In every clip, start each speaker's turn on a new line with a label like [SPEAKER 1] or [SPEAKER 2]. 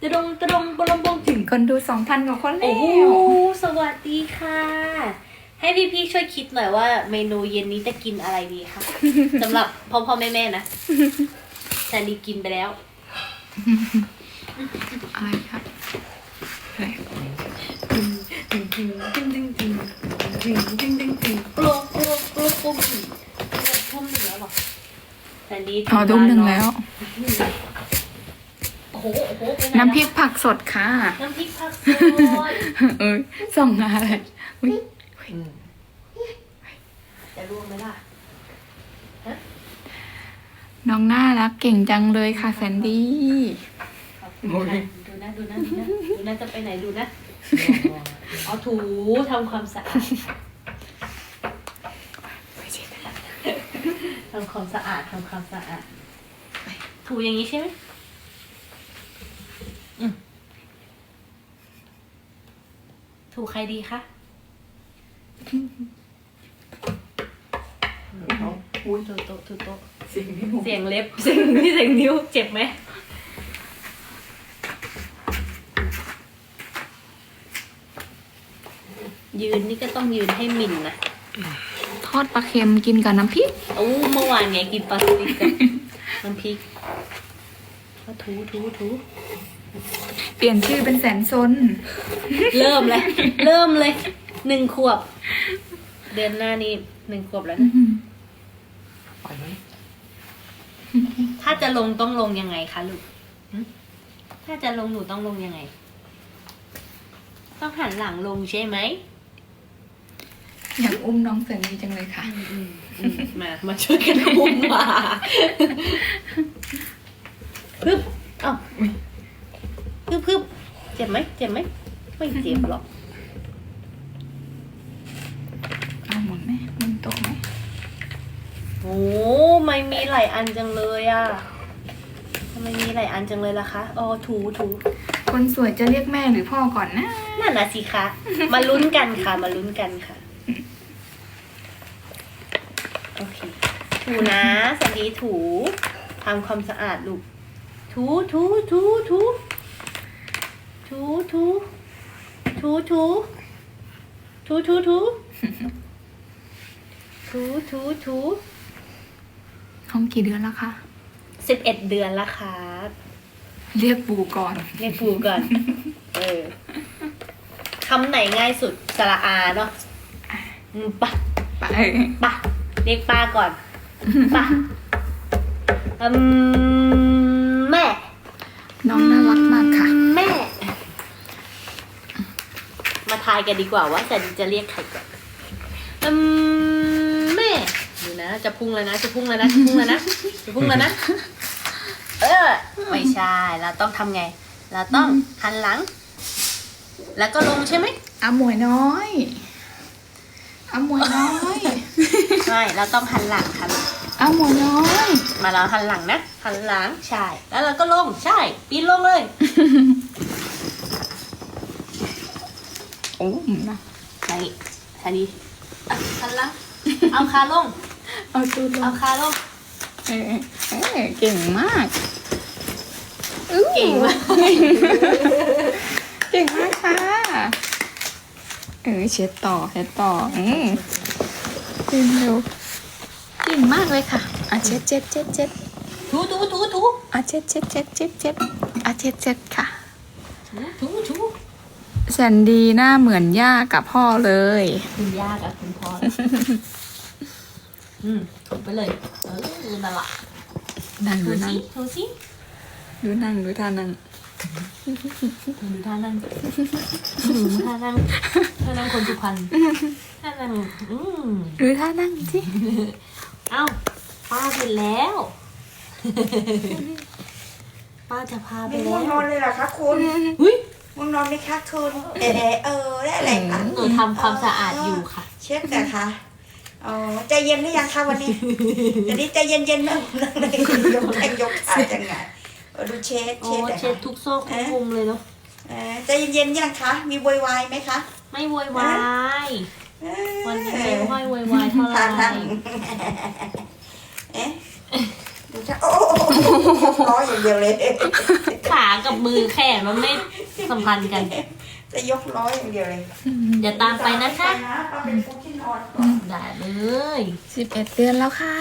[SPEAKER 1] ตะดงตรงบลมบงถึง
[SPEAKER 2] คนดูสองพันกว่าคนแล้
[SPEAKER 1] โอ้
[SPEAKER 2] ว
[SPEAKER 1] สวัสดีค่ะ ให้พี่พี่ๆช่วยคิดหน่อยว่าเมนูเย็นนี้จะกินอะไรดีคะ สำหรับพ่อพ่อแม่แม่นะ แซนดีกินไปแล้ว
[SPEAKER 2] อะไรครับอะไร
[SPEAKER 1] กลัวกลัวกลัวกลัวกลัวกลัวกลัวหนึ่งแล้วหรอแซนดี้
[SPEAKER 2] อ๋อทุ่มหนึ่งแล้ว
[SPEAKER 1] โอ้โหโอ้โหไปไห
[SPEAKER 2] น้ำพริกผักสดค่ะ
[SPEAKER 1] น้ำพริกผักสด
[SPEAKER 2] เอ้ยส่องมาเลยอุ๊ย
[SPEAKER 1] จะร่วงไหมล่ะ
[SPEAKER 2] น้องน่ารักเก่งจังเลยค่ะแซนดี้
[SPEAKER 1] ขอบคุณค่ะดูนะดูนะดูนะดูนะจะไปไหนดูนะเอาถูทำความสะอาดทำความสะอาดทำความสะอาดถูอย่างนี้ใช่ไหมอืม ถูใครดีคะอุ้ยถูโต๊ะถูโต๊ะเสียงเล็บเสียงนี่เสียงนิ้วเจ็บไหมยืนนี่ก็ต้องยืนให้มินนะ
[SPEAKER 2] ทอดปลาเค็มกินกับน้ำพริก
[SPEAKER 1] โอ้เมื่อวานไงกินปลาสลิดกับน้ำพริกก็ถูถูถู
[SPEAKER 2] เปลี่ยนชื่อเป็นแสนซน
[SPEAKER 1] เริ่มเลย เริ่มเลย หนึ่งขวบ เดือนหน้านี้หนึ่งขวบแล้วนะถ้าจะลงต้องลงยังไงคะลูกหึถ้าจะลงหนูต้องลงยังไง ต้องหันหลังลงใช่ไหม
[SPEAKER 2] อยากอุ้มน้องแซนดี้จังเลยค่ะ
[SPEAKER 1] มา มาช่วยกันอุ้มมาพึบเอ้าพึบพึบ เจ็บไหมเจ็บไหมไม่เจ็บหรอก
[SPEAKER 2] เอาหมุนไหมหมุนโต๊ะไหม
[SPEAKER 1] โอ้ไม่มีหลายอันจังเลยอะทำไมมีหลายอันจังเลยล่ะคะอ๋อถูถู
[SPEAKER 2] คนสวยจะเรียกแม่หรือพ่อก่อนนะ
[SPEAKER 1] นั่นนะสิคะมาลุ้นกันค่ะ มาลุ้นกันค่ะโอเคถูนะสันดีถูทำความสะอาดลูกถูถูถูถู ถูถูถูถูถูถูถูถูถูถู
[SPEAKER 2] ห้องกี่เดือนแล้วคะ
[SPEAKER 1] สิบเอ็ดเดือนแล้วครับ
[SPEAKER 2] เรียกปู่ก่อน
[SPEAKER 1] เรียกปูก่อน เออคำไหนง่ายสุดสระอาเนาะอืมปะ
[SPEAKER 2] ไป
[SPEAKER 1] ปะเรียกป้าก่อนปะอืมแม่
[SPEAKER 2] น้องน่ารัก มา
[SPEAKER 1] ทายกันดีกว่าว่าแซนจะเรียกใครก่อนอืมแม่ดูนะ จะพุ่งแล้วนะ จะพุ่งแล้วนะ จะพุ่งแล้วนะ จะพุ่งแล้วนะ เออ ไม่ใช่ เราต้องทำไง เราต้องหันหลัง แล้วก็ลงใช่ไหม
[SPEAKER 2] อาหมวยน้อยอาหมวยน้อย
[SPEAKER 1] ไม่เราต้องหันหลังค่ะ
[SPEAKER 2] อาหมวยน้อย
[SPEAKER 1] มาเราหันหลังนะ หันหลัง ใช่ แล้วเราก็ลง ใช่ ปีนลงเลย
[SPEAKER 2] โอ้นะ
[SPEAKER 1] ใช่ใช่ดีอะหันหลังเอาขาลง
[SPEAKER 2] เอาตูดล
[SPEAKER 1] เอา
[SPEAKER 2] ง
[SPEAKER 1] ขาลง
[SPEAKER 2] เออเออเก่งมากอู้
[SPEAKER 1] เก่งมาก
[SPEAKER 2] เก่งมากค่ะ เออเช็ดต่อเช็ดต่ออืมเก่งเร็วเก่งมากเลยค่ะอะเช็ดเช็ดเช็ดเช็ด
[SPEAKER 1] ถูถูถูถู
[SPEAKER 2] อะเช็ดเช็ดเช็ดเช็ดเช็ดอะเช็ดเช็ดค่ะ
[SPEAKER 1] ถูถูถู
[SPEAKER 2] แสนดีหน้าเหมือนย่ากับพ่อเลย
[SPEAKER 1] คุณย่ากับคุณพ่อแล้วอืมถูไปเลย เออนั่นละ
[SPEAKER 2] นั่ง
[SPEAKER 1] ถู
[SPEAKER 2] ดูนั่
[SPEAKER 1] สิ
[SPEAKER 2] ง
[SPEAKER 1] ถูสิ
[SPEAKER 2] ดูนั่งดูท่านั่ง
[SPEAKER 1] ดูท่านั่งดูท่านั่งท่านั่งคนสุพรรณท่านั่งอืม
[SPEAKER 2] ดูท่านั่งสิ
[SPEAKER 1] เอ้าป้าเสร็จแล้ว ป้าจะพาไป
[SPEAKER 3] ไม่
[SPEAKER 1] แล้
[SPEAKER 3] ง่วงน
[SPEAKER 1] ว
[SPEAKER 3] อนเลยเหรอคะคุณ
[SPEAKER 1] อุ้ย
[SPEAKER 3] ง่วงนอนไหมคะคุณเออเออได้อะไรคะ
[SPEAKER 1] หนูทำความสะอาดอยู่ค่ะ
[SPEAKER 3] เช็ดนะคะอ๋อใจเย็นหรือยังคะวันนี้เดี๋ยวนี้ใจเย็นเย็นๆนะนั่งเลยยกแข้งยกขาจังไงเออดูเช็ด
[SPEAKER 1] โอ้
[SPEAKER 3] เช็ดนะ
[SPEAKER 1] เช็ด
[SPEAKER 3] คะ
[SPEAKER 1] ทุกซอกทุกมุมเลยเนาะ
[SPEAKER 3] เออใจเย็นเย็นๆยังคะ มีโวยวายไหมคะ
[SPEAKER 1] ไม่โวยวาย
[SPEAKER 3] เออ
[SPEAKER 1] วันนี้ไม่ค่อยโวยวายเท่าไหร่
[SPEAKER 3] ท่านั่งเอ๊ะดูท่าโอ้โหร้อยอย่างเดียวเลย
[SPEAKER 1] ขากับมือแขนมันไม่สัมพันธ์กัน
[SPEAKER 3] จะยกล้ออย่างเดียวเลย
[SPEAKER 1] อย่าตามไปนะคะ
[SPEAKER 3] นนอนก่อน
[SPEAKER 1] ได้เลย
[SPEAKER 2] สิบเอ็ดเดือนแล้วค่ะ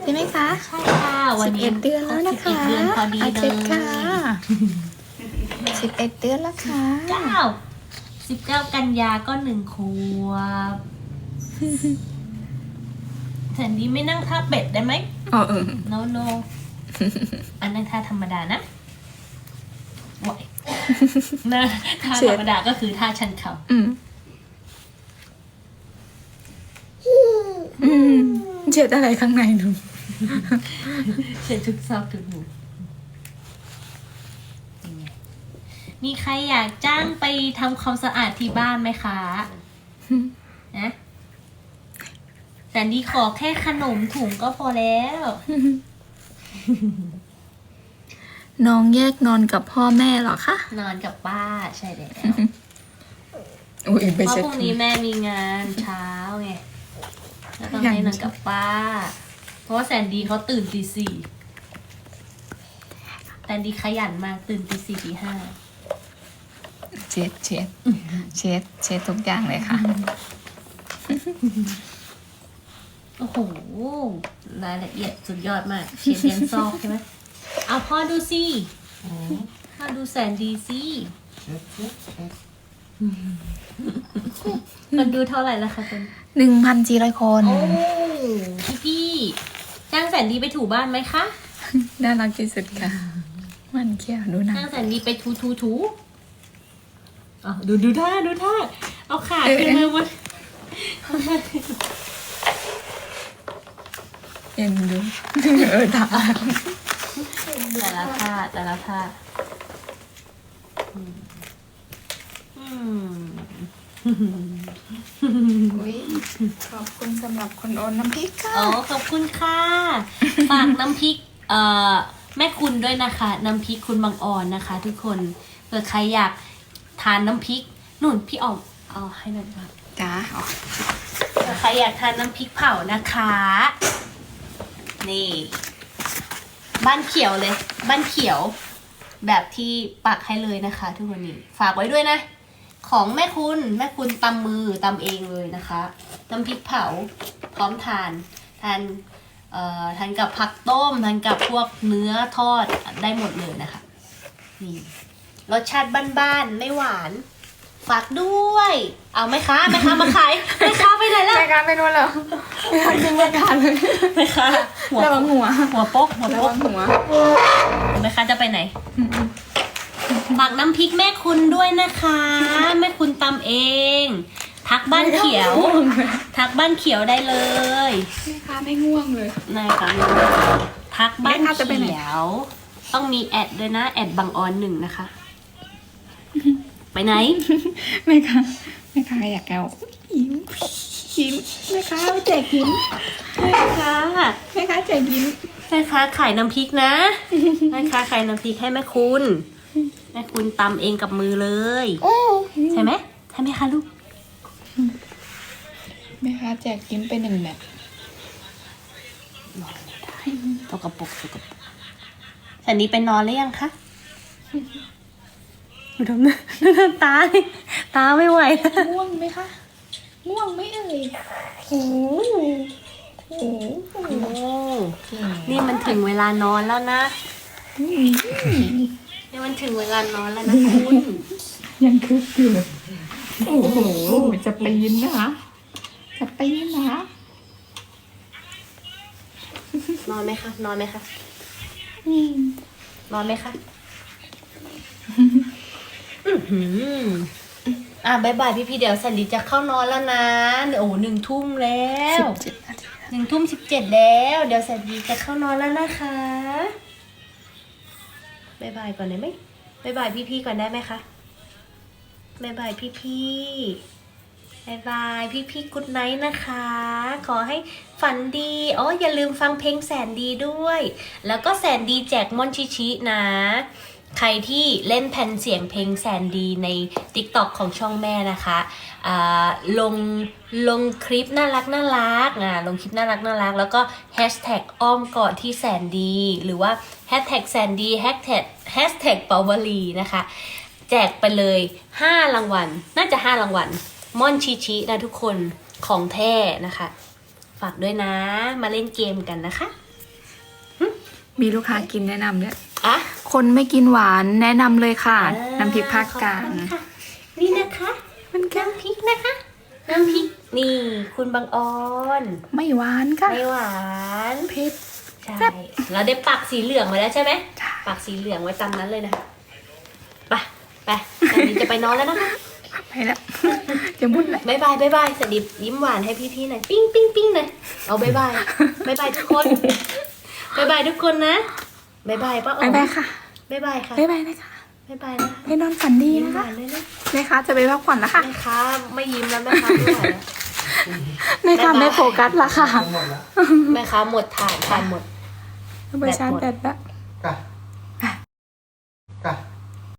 [SPEAKER 2] ใช่ไหมคะ
[SPEAKER 1] ใช่ค่ะวันนี้
[SPEAKER 2] สิบเอ็ดเดือนแล้วนะ
[SPEAKER 1] สิบ
[SPEAKER 2] คะ
[SPEAKER 1] เอ็ดเดือนพอดีเลย
[SPEAKER 2] ค่ะสิบเอ็ดเดือนแล้วค่ะ
[SPEAKER 1] เก้าสิบเก้ากันยาก็หนึ่งขวบแสนดีไม่นั่งท่าเป็ดได้ไหม
[SPEAKER 2] อ๋อเออ
[SPEAKER 1] no no อันนั้นท่าธรรมดานะไหวนะท่าธรรมดาก็คือท่าชันเข่า
[SPEAKER 2] อืมอืมเจ็ดอะไรข้างในหนู
[SPEAKER 1] เช็ดทุกซอกทุกมุมเป็นไงมีใครอยากจ้างไปทำความสะอาดที่บ้านไหมคะนะ แสนดีขอแค่ขนมถุงก็พอแล้ว
[SPEAKER 2] น้องแยกนอนกับพ่อแม่เหรอคะ
[SPEAKER 1] นอนกับป้าใช่แล้ว
[SPEAKER 2] อุ้ยไป
[SPEAKER 1] เพราะ
[SPEAKER 2] เช็ด
[SPEAKER 1] พรุ่งนี้แม่มีงานเช้าไงแล้วต้อง
[SPEAKER 2] ยัง
[SPEAKER 1] ให้นอนกับป้า เพราะว่าแสนดีเขาตื่นตีสี่แสนดีขยันมากตื่นตีสี่ตีห้า
[SPEAKER 2] เช็ดเช็ดเช็ดเช็ดทุกอย่างเลยค่ะ
[SPEAKER 1] โอ้โห รายละเอียดสุดยอดมาก เชียนยันซอกใช่ไหมเอาพ่อดูสิพ่อดูแสนดีสิคนดูเท่าไหร่แล้วคะคน
[SPEAKER 2] หนึ่งพันสี่ร้อยคน
[SPEAKER 1] โอ้พี่พี่ๆจ้างแสนดีไปถูบ้านไหมคะ
[SPEAKER 2] น่ารักที่สุดค่ะ มันเขี้ยวดูหนะ
[SPEAKER 1] จ้างแสนดีไปถูถูถูอ๋อดูดูท่าดูท่าเอาขาขึ้นมาบน
[SPEAKER 2] เอ็นดูเออตา
[SPEAKER 1] แต่ละท่าแต่ละท่าอืมอืม
[SPEAKER 2] อุ้ยขอบคุณสำหรับคนโอนน้ำพริกค่ะ
[SPEAKER 1] อ๋อขอบคุณค่ะ ฝากน้ำพริกเอ่อแม่คุณด้วยนะคะ น้ำพริกคุณบางอ่อนนะคะ ทุกคนเผื่อใครอยากทานน้ำพริกนุ่นพี่ออมเอาให้หน่อยครับ
[SPEAKER 2] จ้าอ๋อ
[SPEAKER 1] เผื่อใครอยากทานน้ำพริกเผานะคะ นี่ บ้านเขียวเลย บ้านเขียวแบบที่ปักให้เลยนะคะ ทุกคนนี้ฝากไว้ด้วยนะ ของแม่คุณแม่คุณตำมือตำเองเลยนะคะน้ำพริกเผาพร้อมทานทานเอ่อทานกับผักต้มทานกับพวกเนื้อทอดได้หมดเลยนะคะนี่รสชาติบ้านๆไม่หวาน ฝากด้วย เอาไหมคะไหมคะมาขายไหมคะไปไหนล่ะ
[SPEAKER 2] รายการไปนู่นแล้วไม่ทันจริงรายการเลย
[SPEAKER 1] ไหมคะหัว
[SPEAKER 2] ระวังหัว
[SPEAKER 1] หัวโป๊กหัว
[SPEAKER 2] ระ
[SPEAKER 1] โป๊
[SPEAKER 2] วั
[SPEAKER 1] ก
[SPEAKER 2] งหัว
[SPEAKER 1] ไหมคะจะไปไหนฝากน้ำพริกแม่คุณด้วยนะคะ แม่คุณตำเอง ทักบ้านเขียว ทักบ้านเขียวได้เลย
[SPEAKER 2] แม่ค้าไม่ง่วงเลย
[SPEAKER 1] นายค่ะทักบ้าน
[SPEAKER 2] แม่ค้าจะไปไหน
[SPEAKER 1] เขียว ต้องมีแอดด้วยนะ แอดบางออนหนึ่งนะคะ ไปไหน
[SPEAKER 2] แม่ค้าแม่ค้าอยากเอายิ้มยิ้มแม่ค้าเอาแจกยิ้ม
[SPEAKER 1] ค่ะ
[SPEAKER 2] แม่ค้าแจกยิ้ม
[SPEAKER 1] แม่ค้าขายน้ำพริกนะแม่ค้าขายน้ำพริกให้แม่คุณแม่คุณตำเองกับมือเลยใช่ไหมใช่ไหมคะลูก
[SPEAKER 2] แม่ค้าแจกยิ้มไปหนึ่งแบบ
[SPEAKER 1] ตกกระปรกตกกระปรกสันนี้ไปนอนหรือยังคะ ดูทำหน้าดูทำตาดิตาไม่ไหวแล้ว
[SPEAKER 2] ง่วงไหมคะ ง่วงไหมเอ่ยโอ้โหโอ้โห
[SPEAKER 1] โอ้นี่มันถึงเวลานอนแล้วนะ นี่มันถึงเวลานอนแล้วนะคุณ
[SPEAKER 2] ยังคึกอยู่เลยโอ้โห จะปีนนะคะ จะปีนนะคะ
[SPEAKER 1] นอนไหมคะ นอนไหมคะนอนไหมคะอื้อ หืออะบายบายพี่พี่ๆเดี๋ยวสันดีจะเข้านอนแล้วนะเดี๋ยวโอ้โหหนึ่งทุ่มแล้ว
[SPEAKER 2] เจ็ดนาที
[SPEAKER 1] หนึ่งทุ่มสิบเจ็ดแล้ว เดี๋ยวสันดีจะเข้านอนแล้วนะคะบายบายก่อนได้ไหมบายบายพี่พี่ๆก่อนได้ไหมคะบายบายพี่พี่บายบายพี่พี่กุดไนท์นะคะ ขอให้ฝันดีอ๋ออย่าลืมฟังเพลงแสนดีด้วย แล้วก็แสนดีแจกมอนชิชินะ ใครที่เล่นแผ่นเสียงเพลงแสนดีใน TikTok ของช่องแม่นะคะลงลงคลิปน่ารักน่ารักอ่าลงคลิปน่ารักน่ารัก แล้วก็แฮชแท็กอ้อมกอดที่แสนดี หรือว่าแฮชแท็กแสนดีแฮชแท็กแฮชแท็กเปาวลีนะคะ แจกไปเลย 5 รางวัล น่าจะ 5 รางวัลม่อนชิชินะทุกคนของแท้นะคะ ฝากด้วยนะมาเล่นเกมกันนะคะ
[SPEAKER 2] มีลูกค้ากินแนะนำด้วย
[SPEAKER 1] อะ
[SPEAKER 2] คนไม่กินหวานแนะนำเลยค่ะน้ำพริกภาคกลาง
[SPEAKER 1] ขอบคุณค่ะนี่นะคะ
[SPEAKER 2] มันแก้ว
[SPEAKER 1] น้ำพริกนะคะ น้ำพริกนี่ คุณบางออน
[SPEAKER 2] ไม่หวานค่ะ
[SPEAKER 1] ไม่หวาน
[SPEAKER 2] เผ็ด
[SPEAKER 1] ใช่เราได้ปักสีเหลืองไว้แล้วใช่ไหม
[SPEAKER 2] ใช่
[SPEAKER 1] ปักสีเหลืองไว้ตามนั้นเลยนะคะไปไปตอนนี้จะไปนอนแล้วนะคะ
[SPEAKER 2] ไปแล้วจะมุ่นเลย
[SPEAKER 1] บายบายบายบายสดิบยิ้มหวานให้พี่ๆหน่อยปิ้งปิ้งปิ้งหน่อยเอาบายบายบายบายทุกคนบายบายทุกคนนะ บายบายป้าอ๋
[SPEAKER 2] บา
[SPEAKER 1] อยม
[SPEAKER 2] บายค่ะ
[SPEAKER 1] บายบายค่ะ
[SPEAKER 2] บ๊ายบายนะคะ
[SPEAKER 1] บายบายนะคะ
[SPEAKER 2] ให้นอนฝันดี
[SPEAKER 1] ยิ้ม
[SPEAKER 2] นะ
[SPEAKER 1] ห
[SPEAKER 2] คะ
[SPEAKER 1] วานเลยนะ
[SPEAKER 2] แม่ค้าจะไปพักผ่อนแล้วค่ะ
[SPEAKER 1] แม่ค้าไม่ยิ้มแล้วแม่ค้าไม่ไหวแล้ว
[SPEAKER 2] แม่ค้า
[SPEAKER 1] บ๊ายบาย
[SPEAKER 2] ไม่โฟกัสละค่ะ
[SPEAKER 1] แม่ค้าหมดถ่านทานหมด
[SPEAKER 2] ไปชาร์จแบตละ
[SPEAKER 4] Kak. Kak.